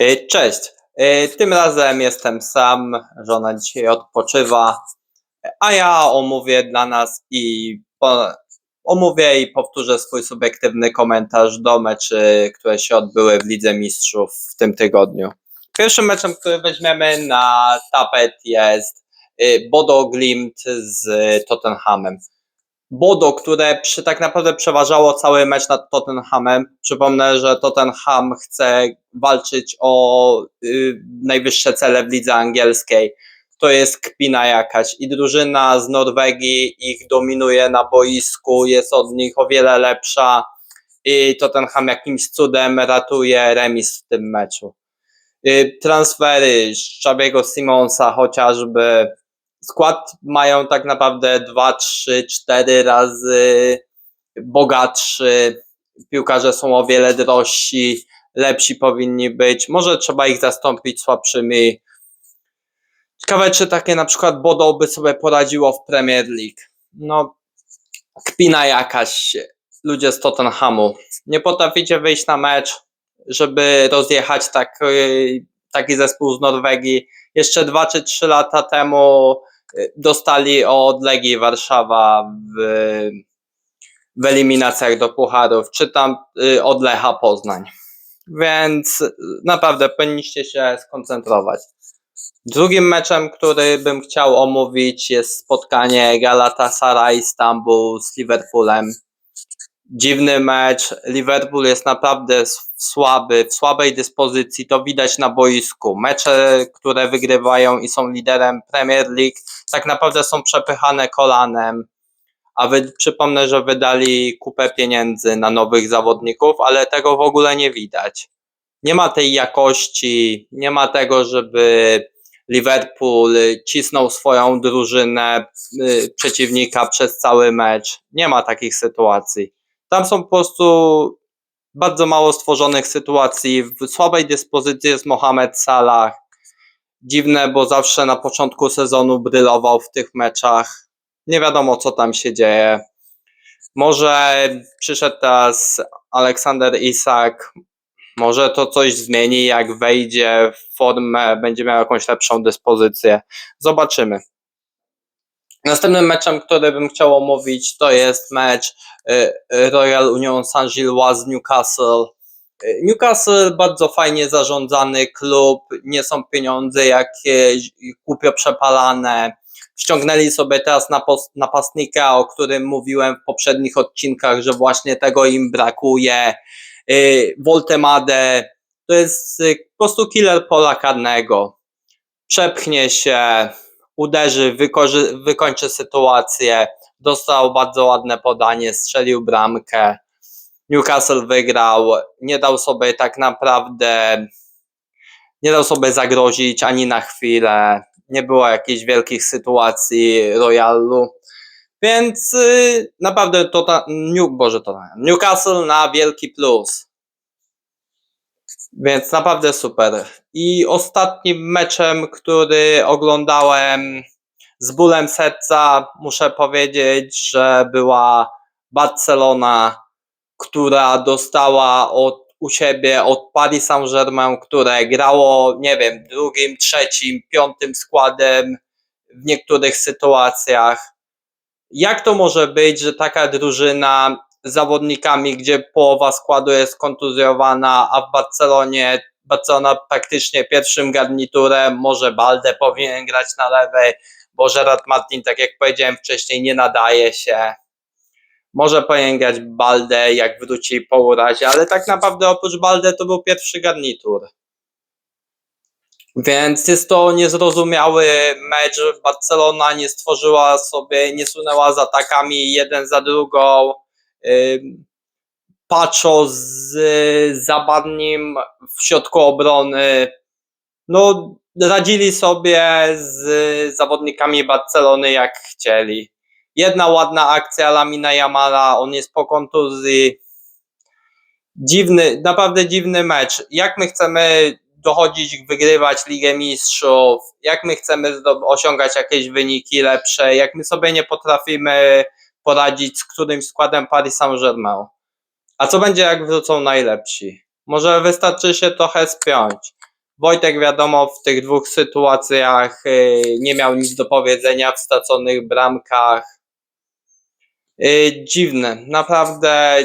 Y, Cześć. Y, Tym razem jestem sam, żona dzisiaj odpoczywa, a ja omówię dla nas i po, omówię i powtórzę swój subiektywny komentarz do meczy, które się odbyły w Lidze Mistrzów w tym tygodniu. Pierwszym meczem, który weźmiemy na tapet jest y, Bodo Glimt z Tottenhamem. Bodo, które przy, tak naprawdę przeważało cały mecz nad Tottenhamem. Przypomnę, że Tottenham chce walczyć o y, najwyższe cele w lidze angielskiej. To jest kpina jakaś i drużyna z Norwegii ich dominuje na boisku, jest od nich o wiele lepsza i Tottenham jakimś cudem ratuje remis w tym meczu. Y, transfery Szabiego Simonsa chociażby skład mają tak naprawdę 2, 3, 4 razy bogatszy. Piłkarze są o wiele drożsi, lepsi powinni być. Może trzeba ich zastąpić słabszymi. Ciekawe, czy takie na przykład Bodo by sobie poradziło w Premier League. No, kpina jakaś. Ludzie z Tottenhamu. Nie potraficie wyjść na mecz, żeby rozjechać tak, y, taki zespół z Norwegii. Jeszcze 2 czy 3 lata temu dostali od Legii Warszawa w, w eliminacjach do Pucharów, czy tam y, od Lecha Poznań. Więc y, naprawdę powinniście się skoncentrować. Drugim meczem, który bym chciał omówić, jest spotkanie Galatasaray Istanbul z Liverpoolem. Dziwny mecz. Liverpool jest naprawdę słaby, w słabej dyspozycji. To widać na boisku. Mecze, które wygrywają i są liderem Premier League, tak naprawdę są przepychane kolanem. A wy, przypomnę, że wydali kupę pieniędzy na nowych zawodników, ale tego w ogóle nie widać. Nie ma tej jakości, nie ma tego, żeby Liverpool cisnął swoją drużynę y, przeciwnika przez cały mecz. Nie ma takich sytuacji. Tam są po prostu bardzo mało stworzonych sytuacji. W słabej dyspozycji jest Mohamed Salah. Dziwne, bo zawsze na początku sezonu brylował w tych meczach. Nie wiadomo, co tam się dzieje. Może przyszedł teraz Aleksander Isak. Może to coś zmieni, jak wejdzie w formę, będzie miał jakąś lepszą dyspozycję. Zobaczymy. Następnym meczem, który bym chciał omówić, to jest mecz y, y, Royal Union Saint-Gilloise z Newcastle. Y, Newcastle bardzo fajnie zarządzany klub, nie są pieniądze jakieś głupio przepalane. Ściągnęli sobie teraz napastnika, o którym mówiłem w poprzednich odcinkach, że właśnie tego im brakuje. Voltemade to jest po prostu killer pola karnego. Przepchnie się, uderzy, wykończy sytuację. Dostał bardzo ładne podanie, strzelił bramkę. Newcastle wygrał, nie dał sobie tak naprawdę, nie dał sobie zagrozić ani na chwilę. Nie było jakichś wielkich sytuacji Royalu. Więc yy, naprawdę to ta, New, Boże, to Newcastle na wielki plus. Więc naprawdę super. I ostatnim meczem, który oglądałem z bólem serca, muszę powiedzieć, że była Barcelona, która dostała od, u siebie od Paris Saint-Germain, które grało, nie wiem, drugim, trzecim, piątym składem w niektórych sytuacjach. Jak to może być, że taka drużyna zawodnikami, gdzie połowa składu jest kontuzjowana, a w Barcelonie Barcelona praktycznie pierwszym garniturem, może Balde powinien grać na lewej, bo Gerard Martin, tak jak powiedziałem wcześniej, nie nadaje się. Może powinien grać Balde, jak wróci po urazie, ale tak naprawdę oprócz Balde to był pierwszy garnitur. Więc jest to niezrozumiały mecz. Barcelona nie stworzyła sobie, nie sunęła z atakami jeden za drugą. Ym, Pacho z Zabarnim w środku obrony. No, radzili sobie z zawodnikami Barcelony jak chcieli. Jedna ładna akcja Lamina Jamala, on jest po kontuzji. Dziwny, naprawdę dziwny mecz. Jak my chcemy dochodzić, wygrywać Ligę Mistrzów, jak my chcemy osiągać jakieś wyniki lepsze, jak my sobie nie potrafimy poradzić z którymś składem Paris Saint-Germain. A co będzie, jak wrócą najlepsi? Może wystarczy się trochę spiąć. Wojtek, wiadomo, w tych dwóch sytuacjach y, nie miał nic do powiedzenia w straconych bramkach. Y, Dziwne, naprawdę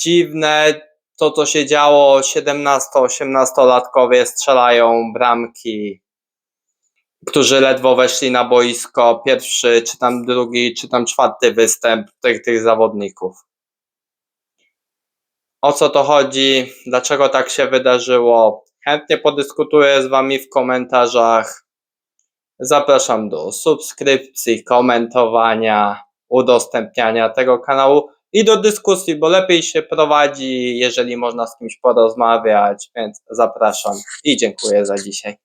dziwne to, co się działo. 17-18-latkowie strzelają bramki, którzy ledwo weszli na boisko. Pierwszy, czy tam drugi, czy tam czwarty występ tych, tych zawodników. O co to chodzi? Dlaczego tak się wydarzyło? Chętnie podyskutuję z Wami w komentarzach. Zapraszam do subskrypcji, komentowania, udostępniania tego kanału i do dyskusji, bo lepiej się prowadzi, jeżeli można z kimś porozmawiać, więc zapraszam i dziękuję za dzisiaj.